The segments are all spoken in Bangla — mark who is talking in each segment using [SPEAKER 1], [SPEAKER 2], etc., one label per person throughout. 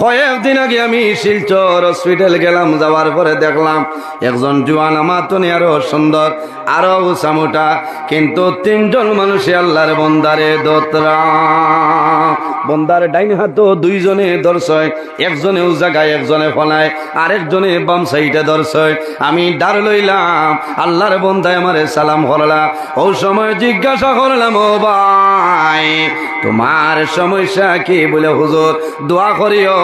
[SPEAKER 1] কয়েকদিন আগে আমি শিলচর হসপিটাল গেলাম, যাওয়ার পরে দেখলাম একজন জুয়ান আমার তো আরও সুন্দর আরও উসামুটা কিন্তু তিনজন মানুষে আল্লাহর বন্দারে দোতরা। বন্দার ডাইন হাত দুইজনে দর্শয় একজনে ও জায়গায় একজনে ফলায়, আরেকজনে বাম সাইডে দর্শয় আমি ডার লইলাম, আল্লাহর বন্দায় আমারে সালাম করলা। ও সময় জিজ্ঞাসা করলাম, ও ভাই, তোমার সমস্যা কি? বলে, হুজুর, দোয়া করিও।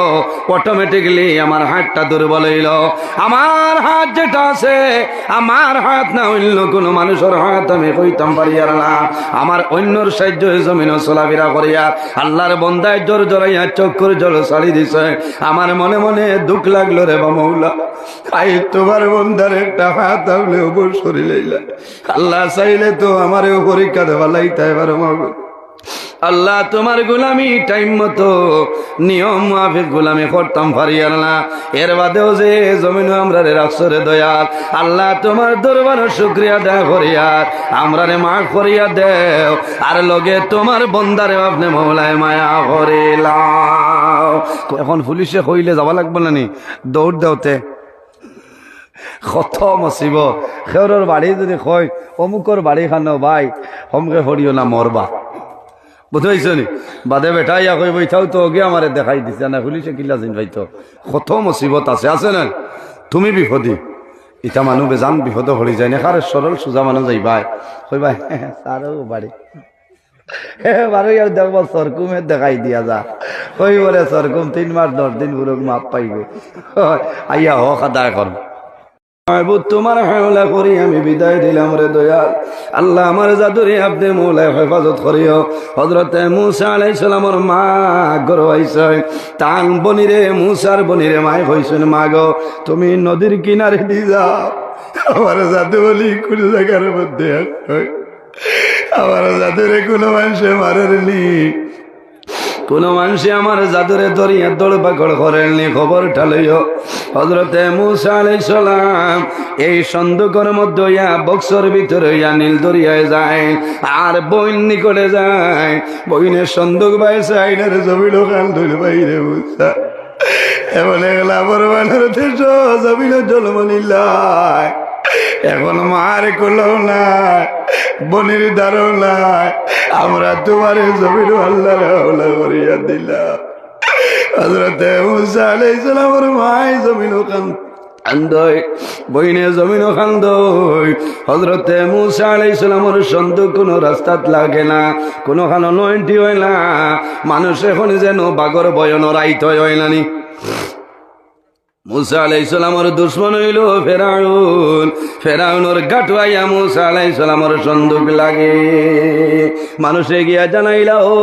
[SPEAKER 1] অটোমেটিকলি আমার হাতটা দুর্বল হইল। আমার হাত যেটা আছে, আমার হাত না অন্য কোনো মানুষের হাত আমি কইতাম পারিয়ার না। আমার অন্যর সাহায্য জমিন চলাফেরা করিয়া। আল্লাহর বন্দায় জোর জড়াইয়া চক্ষুর জল সারি দিছে। আমার মনে মনে দুঃখ লাগল রে বামৌলা আই তোমার বন্ধার একটা হাত আমলে উপর শরীর আল্লাহ চাইলে তো আমার পরীক্ষা দেওয়া লাইতে এবার মাগো আল্লাহ, তোমার গোলামি টাইম মতো নিয়ম মাফিক গোলামি করতাম পারিয়ার না। এর বাদেও যে জমিন আমরা রে রাখছরে দয়াল, আল্লাহ তোমার দরবার শুক্রিয়া দেয় করিয়ার আমরা রে মা করিয়া দেও। আর লগে তোমার বন্দারে আপনি মৌলায় মায়া করিলাম এখন পুলিশে কইলে যাবা লাগবে না নি? দৌড় দেওতে কত মচিব সেওৰৰ বাড়ি যদি কয় অমুকৰ বাড়ি খানো ভাই সমকে সৰিও না মরবা। বুঝাইছ নি বাদে বেটা, ইয়া কই বইথাও তো ওগে আমারে দেখাই দিছে, না পুলিশে কিলা জিন ভাই তো। কত মুসিবত আছে আছে না? তুমি বিপদী। ইটা মানুহ বেজান বিপদ হৰি যায় না? কারে সরল সোজা মানুহ যাইবাই কইবাই সারও বাড়ি বারো ইয়ার দেখব সরকুমে দেখাই দিয়া যা। কই বলে সরকুম তিন মাস দশ দিন বুড়োক মাপ পাইবে আইয়া হক, আদায় কর মাহবুব, তোমার হাওলা করি আমি বিদায় দিলাম রে আল্লাহ আমার জাদুরে আপনি মৌলায় হেফাজত করিও। হজরতে মুসা আলাইহিস সালামর মা গরবাইছে তান বনিরে, মুসার বনিরে মাই গো তুমি নদীর কিনারে দি যাও। আমার জাদু বলি কোন জায়গার মধ্যে। আমার জাদুরে কোনো মানুষে মারেনি। কোন মানুষে আমার জাদুরে দরিয়া দৌড় পাকড় করেননি খবর ঠালইও হজরতে মুসা আলাইহিস সালাম এই সন্দুকর মধ্যে ইয়া বক্সর ভিতরে ইয়া নীল দরিয়ায় যায় আর বইন নিকটে যায়। বইনের সন্দুক বাই সাইডের জমিল খাল ধুল বাইরে এমন এগুলা বড় বানের দেশ জমিল জলমনিল্লায় এখন মার কোলাও নাই বনির দ্বারও নাই আমরা তোমার জমিন আল্লাহ হাওলা করিয়া দিলাম। হজরতে সালামের মাই জমিন ওখান কোনো লাগে না হয় না। মানুষ এখন যেন বাগর বয়ন রাইত হয় নানি মুসা আলাইসালামর দুশ্মন হইল জানাইলা, ও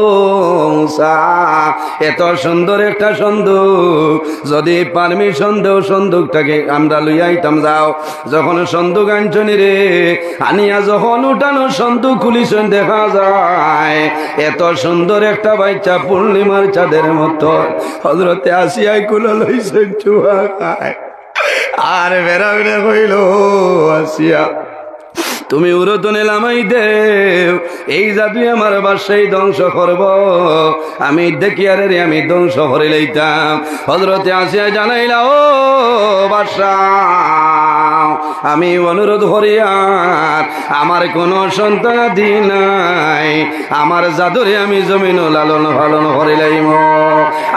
[SPEAKER 1] এত একটা যদি পারমিশন দেও সন্দুকটাকে, আমরা লইয়াইতাম যাও। যখন সন্দুক আনছনি রে, আনিয়া যখন উঠানো সন্দুক খুলিছেন, দেখা যায়, এত সুন্দর একটা বাচ্চা পূর্ণিমার চাঁদের মতো। হজরতে আসিয়াই কুলো লইছেন, চুয়া। আর বেড়াবিনে কইল আসিয়া তুমি উরতনে লামাই দেও এই জাদুই আমার বাসাই ধ্বংস করব। আমি দেখিয়ারে রে, আমি ধ্বংস করে লইতাম। হজরতে আসিয়া জানাইলা, ও বাসা আমি অনুরোধ করিয়ার আমার কোনো সন্তানাদি নাই। আমার জাদুরে আমি জমিন লালন পালন করে লাইম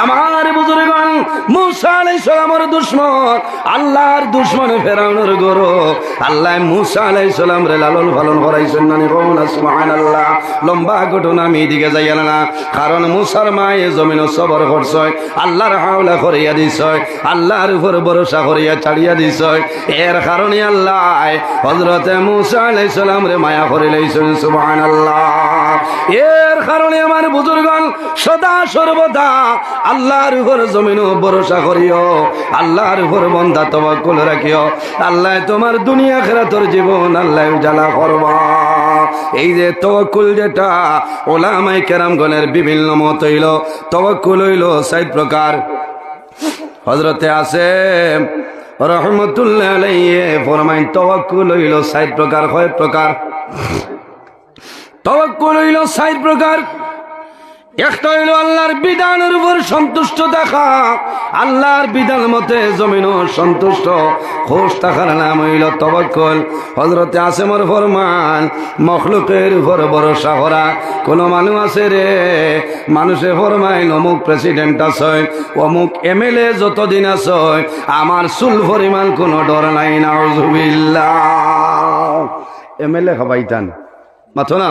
[SPEAKER 1] আমার বুজুর্গণ, মুসা আলাইহিস সালামের দুশ্মন, আল্লাহর দুশ্মন ফেরাউনের গরু। আল্লাহ মুসা আলাইহিস সালাম রে লালন পালন করাইছেন না কোন সুবহানাল্লাহ। লম্বা ঘটনা আমি দিকে যাই না। কারণ মুসার মায়ে জমিন সবর করছয় আল্লাহর হাওলা করিয়া দিছয় আল্লাহর উপর ভরসা করিয়া ছাড়িয়া দিছয় এর কারণে আল্লাহ হজরতে মুসা আলাইহিস সালাম রে মায়া করে লইছেন, সুবহানাল্লাহ। এর কারণে আমার বুজুর্গণ, সদা সর্বদা আল্লাহর উপর জমিন ভরসা করিও, আল্লাহর উপর বন্ধা তবাকুল রাখিও। আল্লাহ তোমার দুনিয়া খেরা তোর জীবন আল্লাহ উজালা করবা এই যে তবকুল যেটা ওলামাই কেরামগণের বিভিন্ন মত হইল তবকুল হইল সাইদ প্রকার। হজরতে আছে রহমতুল্লাহ প্রকার প্রকার। প্রকার। একটা হইল আল্লাহর বিধানের উপর সন্তুষ্ট দেখা। আল্লাহর বিধান মতে জমিন সন্তুষ্ট। খোশ থাকার নাম হইল তবক্কল। হজরতে আসেমর ফরমান, মখলুকের উপর ভরসা করা কোন মানুষ আছে রে? মানুষে ফরমাইন অমুক প্রেসিডেন্ট আছে অমুক এম এল এমএলএ যতদিন আছে আমার চুল পরিমাণ কোনো ডর নাই না এমএলএ খাবাইতান মাথো না?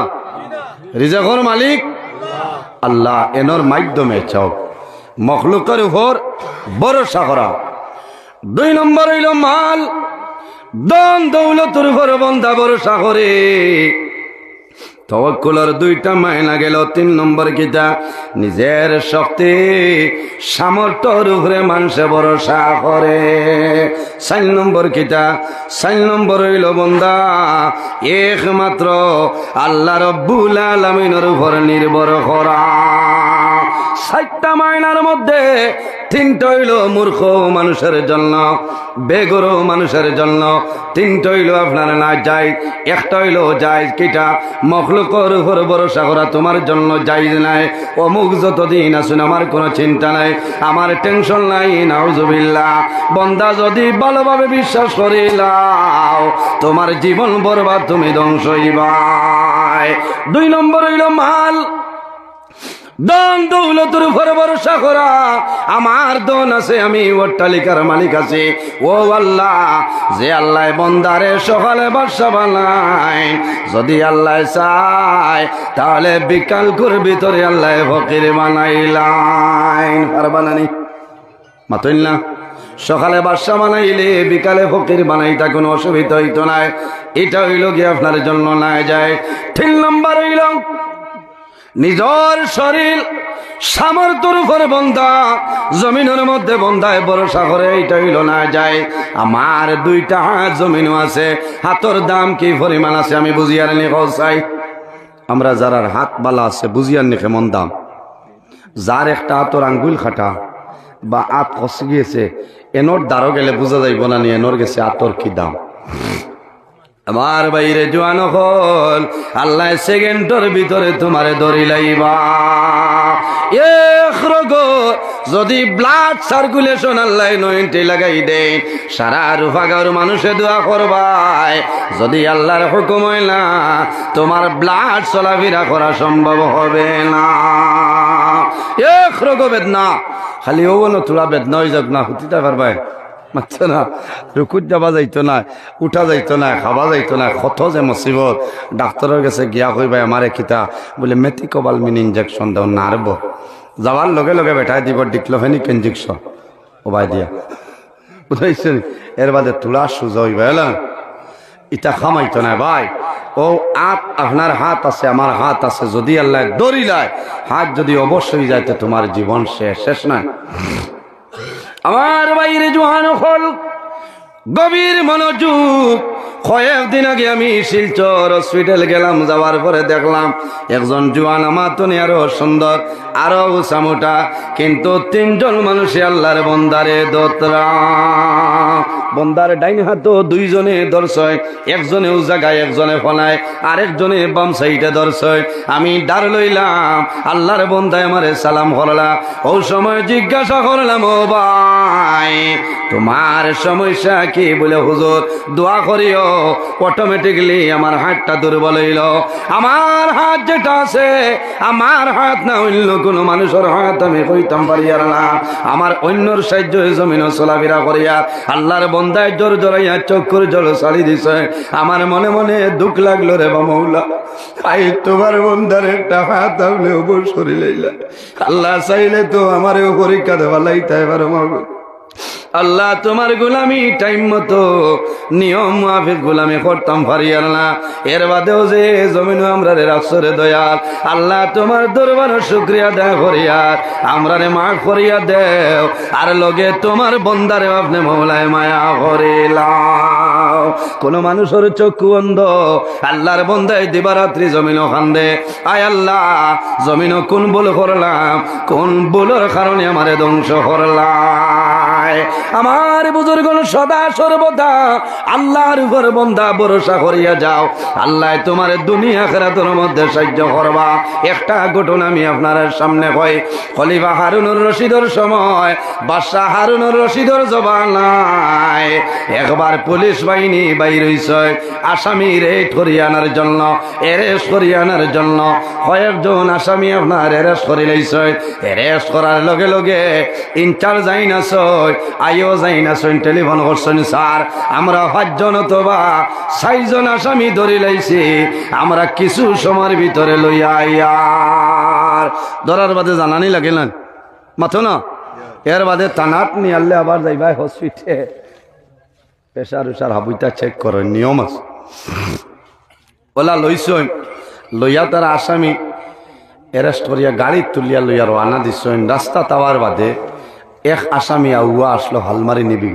[SPEAKER 1] রিজাকর মালিক? আল্লাহ এনর মাধ্যমে চক মখলুকের উপর ভরসা করা। দুই নম্বর হইল মাল। দন দৌলতের উপর বন্ধা ভরসা করে। তবকুলার দুইটা মায়না গেল, তিন নম্বর কিতা? নিজের শক্তি সামর্থ্যর উপরে মানুষে ভরসা করে। চার নম্বর কিতা? চার নম্বর হইল বন্দা, একমাত্র আল্লাহ রব্বুল আলমিনের উপর নির্ভর করা। সাতটা মায়নার মধ্যে তিনটা হইল মূর্খ মানুষের জন্য, বেগর মানুষের জন্য। তিনটা হইল আপনার না যাই, একটা হইল যাই, কিটা মখলুকর উপর ভরসা করা তোমার জন্য যাই নাই। অমুক যতদিন আসুন আমার কোনো চিন্তা নাই, আমার টেনশন নাই নাউজুবিল্লা বন্দা যদি ভালোভাবে বিশ্বাস করিলাও তোমার জীবন বরবাদ, তুমি ধ্বংস হইবাই। দুই নম্বর হইল মাল। দন দৌলতের উপর ভরসা করা। আমার দন আছে, আমি অট্টালিকার মালিক আছি। ও আল্লাহ, যে আল্লাহ বন্দারে সকালে বাসা বানাই যদি আল্লাহ চায়, তাহলে বিকাল করে ভিতরে আল্লাহ ফকির বানাইলাইন। আর বানানি? মাতইল না। সকালে বাসা বানাইলে বিকালে ফকির বানাইতা কোনো অসুবিধা হইতো নাই এটা হইল গিয়ে আপনার জন্য না যায়। তিন নম্বর হইল নিজর শরীর সামর্থ্যর উপরে বন্ধা, জমিনের মধ্যে বন্ধায় ভরসা করে এইটা হইল না যায়। আমার দুইটা জমিনও আছে, হাতর দাম কি পরিমাণ আছে আমি বুঝিয়ার নিখো চাই আমরা যারার হাত বালা আছে বুঝিয়ার নিখে মন দাম। যার একটা হাতর আঙ্গুল খাটা বা আত খসে গিয়েছে, এনোর দ্বারও গেলে বোঝা যাইব না নি, এনোর গেছে আতর কি দাম। আমার বাইরে জোয়ান হল, আল্লাহ সেকেন্ডর ভিতরে তোমারে ধরি লাইবা। যদি ব্লাড সার্কুলেশন আল্লাহ নইনটি লাগাই দেন সারা রুফাগার মানুষে দোয়া করবাই যদি আল্লাহর হুকুম হয় না, তোমার ব্লাড চলাফেরা করা সম্ভব হবে না। এক রোগ বেদনা, খালি ও বলো তোরা বেদনা হয়ে যাক না হুতিতে পারবাই মাত্র না রুকুত যাবা যাইতো না, উঠা যাইতো না, খাবা যাইতো না, কত যে মুসিবত ডাক্তারের কাছে গিয়া কইবা আমারে কিতা? বলে মেথিকোবাল মিন ইঞ্জেকশন দাও নারব যাওয়ার লগে লগে বেঠাই দিব ডিক্লোফেনিক ইঞ্জেকশন ওবাই দিয়া। বুঝাইছে এর বাদে তুলা সুজা হইবা এলা ইটা খামাইতো না, ভাই। ও আপ আপনার হাত আছে আমার হাত আছে, যদি আল্লাহ দরিলায় হাত যদি অবশ্যই যাইতে তোমার জীবন শেষ শেষ নয় আমার বাইরে জোহানো হল গভীর মনোযোগ। কয়েকদিন আগে আমি শিলচর হসপিটাল গেলাম, যাওয়ার পরে দেখলাম একজন জুয়ান আমার তো আরও সুন্দর, আরও উসামোটা কিন্তু তিনজন মানুষে আল্লাহর বন্দারে দোতরা। বন্দারে ডাইন হাত দুইজনে দর্শয় একজনে ও জায়গায় একজনে ফলায়, আরেকজনে বাম সাইডে দর্শয়। আমি ডার লইলাম, আল্লাহর বন্দায় আমারে সালাম করলা ও সময় জিজ্ঞাসা করলাম, ও ভাই, তোমার সমস্যা কি? বলে, হুজুর, দোয়া করিও। অটোমেটিকলি আমার হাতটা দুর্বল হইল। আমার হাত যেটা আছে, আমার হাত না অন্য কোনো মানুষের হাত, আমি কইতাম পারি আর না। আমার অন্যর সাহায্য জমিন চলাফেরা করিয়া, আল্লাহর বন্দায় জোর জড়াইয়া চক্ষুর জল সারি দিছে। আমার মনে মনে দুঃখ লাগল রে বামৌলা। আই তোমার বন্দার একটা হাত আমলে ওপর শরীর আল্লাহ চাইলে তো আমার পরীক্ষা দেওয়া লাইতে এবার মাগো আল্লাহ তোমার গোলামি টাইম মতো নিয়ম মাফিক গোলামি করতাম পারিয়ার না। এর বাদেও যে জমিন আমরা রে রাসরে দয়াল, আল্লাহ তোমার দরবার শুক্রিয়া দেয় করিয়ার আমরা রে মা করিয়া দেও, আর লগে তোমার বন্দারে আপনি মৌলায় মায়া করিলাম কোন মানুষের চক্ষু অন্ধ, আল্লাহর বন্দায় দিবারাত্রি জমিন খান্দে আয় আল্লাহ জমিন কোন বল করলাম, কোন বলের কারণে আমারে ধ্বংস করলাম। যায়। আমার বুজুর্গ সদা সর্বদা আল্লাহর উপর বন্দা ভরসা করিয়া যাও। আল্লাহ তোমার দুনিয়া খেরাতের মধ্যে সাহায্য করবা। একটা ঘটনা আমি আপনার সামনে কই। খলিফা হারুনুর রশিদর সময়, বাদশাহ হারুনুর রশিদর জবানায় একবার পুলিশ বাহিনী বাইর আসামি রেট করিয়ে আনার জন্য এরেস্ট করিয়ে আনার জন্য। কয়েকজন আসামি আপনার এরেস্ট করে লইছে। এরেস্ট করার লগে লগে ইনচার্জ যাই না সই আইও যাই না সই টেলিফোন করছেন, স্যার। আমরা পাঁচজন অথবা চারজন আসামি ধরে লাইছি। আমরা কিছু সময়ের ভিতরে লইয়া আইয়ার ধরার বাদে জানানি লাগে না। মাথো না? এর বাদে টানাট নিয়ে আনলে আবার যাইবাই হসপিটে প্রেশার উষার হাবুইটা চেক করে নিয়ম আছে। ওলা লইছই লইয়া তার আসামি এরেস্ট করিয়া গাড়ি তুলিয়া লইয়া রওনা দিছই রাস্তা তাওয়ার বাদে এক আসামি আউয়া আসলো, হালমারি নিবি।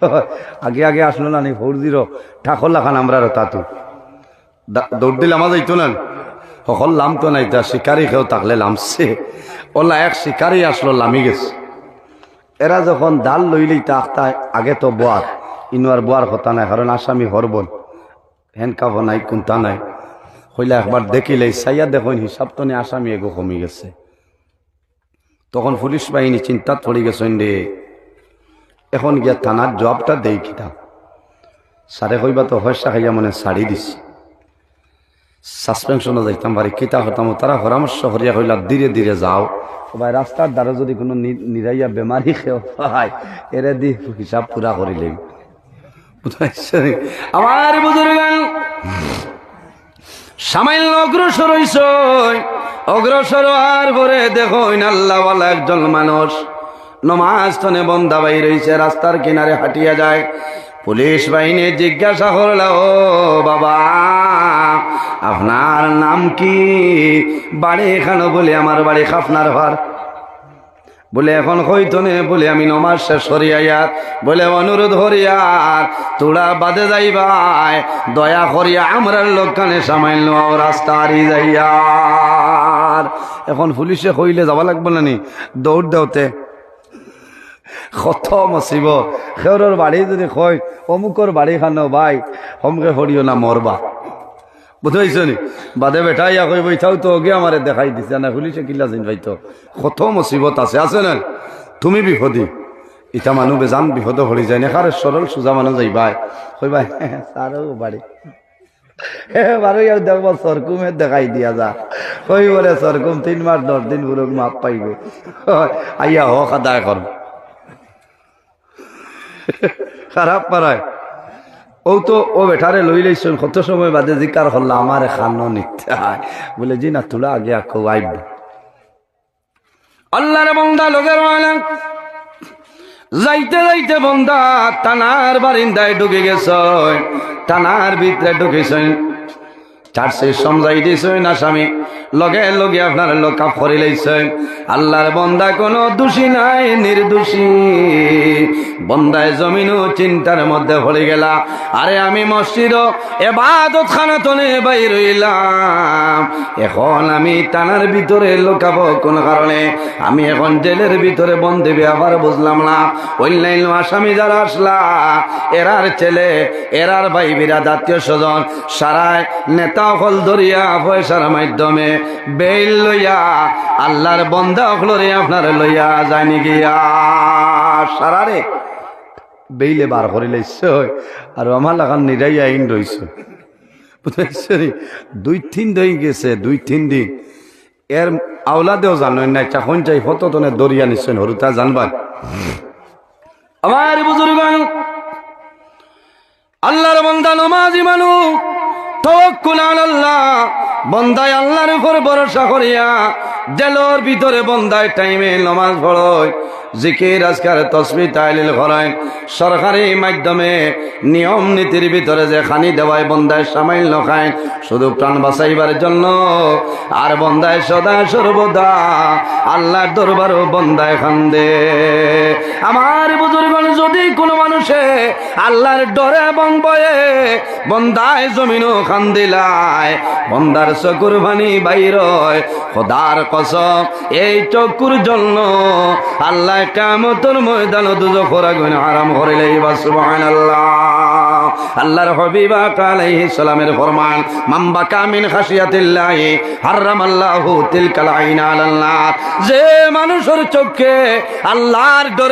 [SPEAKER 1] গেছে আগে আগে আসলো না নি ফৌরদির ঠাকলা খান আমরা তাতু। দৌড় দিলে আমার যাইতো না সকল লাম তো নাই, তা শিকারি খেয়েও থাকলে লামছে। ওলা এক শিকারি আসলো, লামি গেছে। এরা যখন ডাল লইলেই তা আখতা আগে তো বোয়ার ইনুয়ার বোয়ার কথা নাই কারণ আসামি হরবন হ্যান্ডকাফ নাই কোনটা নাই। হইলে একবার দেখিলে সাইয়া দেখুন হিসাব তো নি আসামি এগো কমি গেছে। তখন পুলিশ বাহিনী চিন্তাত পড়ে গেছেন রে এখন গিয়া থানার জবাবটা দেই কিতাব সারে কইবা তো হয়সা খাইয়া মানে শাড়ি দিছি। সাসপেনশনে যাইতাম পারি কিতা হতাম তারা পরামর্শ করিয়া কইলা ধীরে ধীরে যাও। সবাই রাস্তার দ্বারা যদি কোনো নিরাইয়া বেমারি খেও হয় এরে দি হিসাব পুরা করিলেই আমার বুজুর্গান সামান্য অগ্রসর হইস অগ্রসর আর পরে দেখো আল্লাহওয়ালা একজন মানুষ নমাজ তনে বন্ধা বাই রয়েছে রাস্তার কিনারে হাঁটিয়া যায়। পুলিশ বাহিনী জিজ্ঞাসা করল, ও বাবা, আপনার নাম কি? বাড়ি এখানে বলে আমার বাড়ি খাফনার ঘর বলে, এখন হইতনে বলে, আমি নমাজ শেষ হরিয়ার বলে, অনুরোধ হরিয়ার তোরা বাদে যাইবাই। দয়া করিয়া আমরার লোকখানে সামান্য রাস্তা হারি যাইয়ার এখন পুলিশে কইলে যাবা লাগবে না নি? দৌড় দেওতে কত মচিব সেওর বাড়ি যদি কয়, অমুকর বাড়ি খানো ভাই, হমকে হরিও না, মরবা। বুঝাইছ নি বাদে বেটাইয়া কই বইথাও তো ওগে আমারে দেখাই দিছে। না পুলিশে কিলা জিন ভাই তো কত মুসিবত আছে আছে না? তুমি বিপদী। ইটা মানুহ বেজান বিপদ হৰি যায় নেখারে সরল সোজা মানুহ যাই ভাই কই ভাই সারও বাড়ি হে বারো ইয়ার দেখাই দিয়া যা। কই বলে সরকুম তিন মাপ পাইবে আইয়া আদায় খারাপ পারায় ও তো ও বেঠারে লই লইছেন, কত সময় বাদে জিকার হল্লা আমার খান নিতে হয় বলে জি না তুলা আগে আকো আইব। আল্লাহর বন্দা লোকের যাইতে যাইতে বন্দা টানার বারিন্দায় ঢুকে গেছ টানার ভিতরে ঢুকেছেন চার্চে সমঝাই দিয়েছেন আসামি লগে লগে আপনার লোকা ফরি লাইছেন আল্লাহর বন্দা কোনো দোষী নাই, নির্দোষী। বন্দায় জমিনও চিন্তার মধ্যে পড়ে গেলা। আরে আমি মসজিদ এবাদত খানাতনে বাইর হইলাম এখন আমি টানার ভিতরে লোকাবো কোন কারণে। আমি এখন জেলের ভিতরে বন্দেবে আবার বুঝলাম না। অন্যান্য আসামি যারা আসলা, এরার ছেলে, এরার ভাই বিরা জাতীয় স্বজন সারায় নেতা হল ধরিয়া পয়সার মাধ্যমে বেল লইয়া আল্লাহর বন্ধা হলরে আপনার লইয়া যায়নি গিয়া। সারারে বেইলে বার করে লাইছে আর আমার লাগান নিরাই আইন রইছে। বুঝতে দুই তিন দিন গেছে, দুই তিন দিন। এর আওলাদেও জানেন না চাখন চাই ফটো তনে দরিয়া নিশ্চয় হরুতা জানবা আমার বুজুর্গ আল্লাহর বন্দা নমাজি মানু বন্দায় আল্লাহর উপর ভরসা করিয়া জেলর ভিতরে বন্দায় টাইমে নমাজ পড়য়। জিকির আজকার তসবি তাইলিল ঘরায় সরকারি মাধ্যমে নিয়ম নীতির ভিতরে যে খানি দেওয়ায় বন্দায় সামাইল খায়। শুধু প্রাণ বাঁচাইবার জন্য আর বন্দায় সদা সর্বদা আল্লাহর দরবারও বন্দায় খান্দে। আমার বুজুর্গ যদি কোনো মানুষে আল্লাহর ডরে এবং বয়ে বন্দায় জমিনও খান দিলায় বন্দার চকুর ভানি বাইর হয়, খোদার কসম, এই চকুর জন্য আল্লাহ কামতর ময়দান দুজো খোরা গুণ করে লাইবা সুবহান আল্লাহ আল্লাহর সালামের ফরমান কামিন তিলকাল যে মানুষের চোখে আল্লাহর ডরে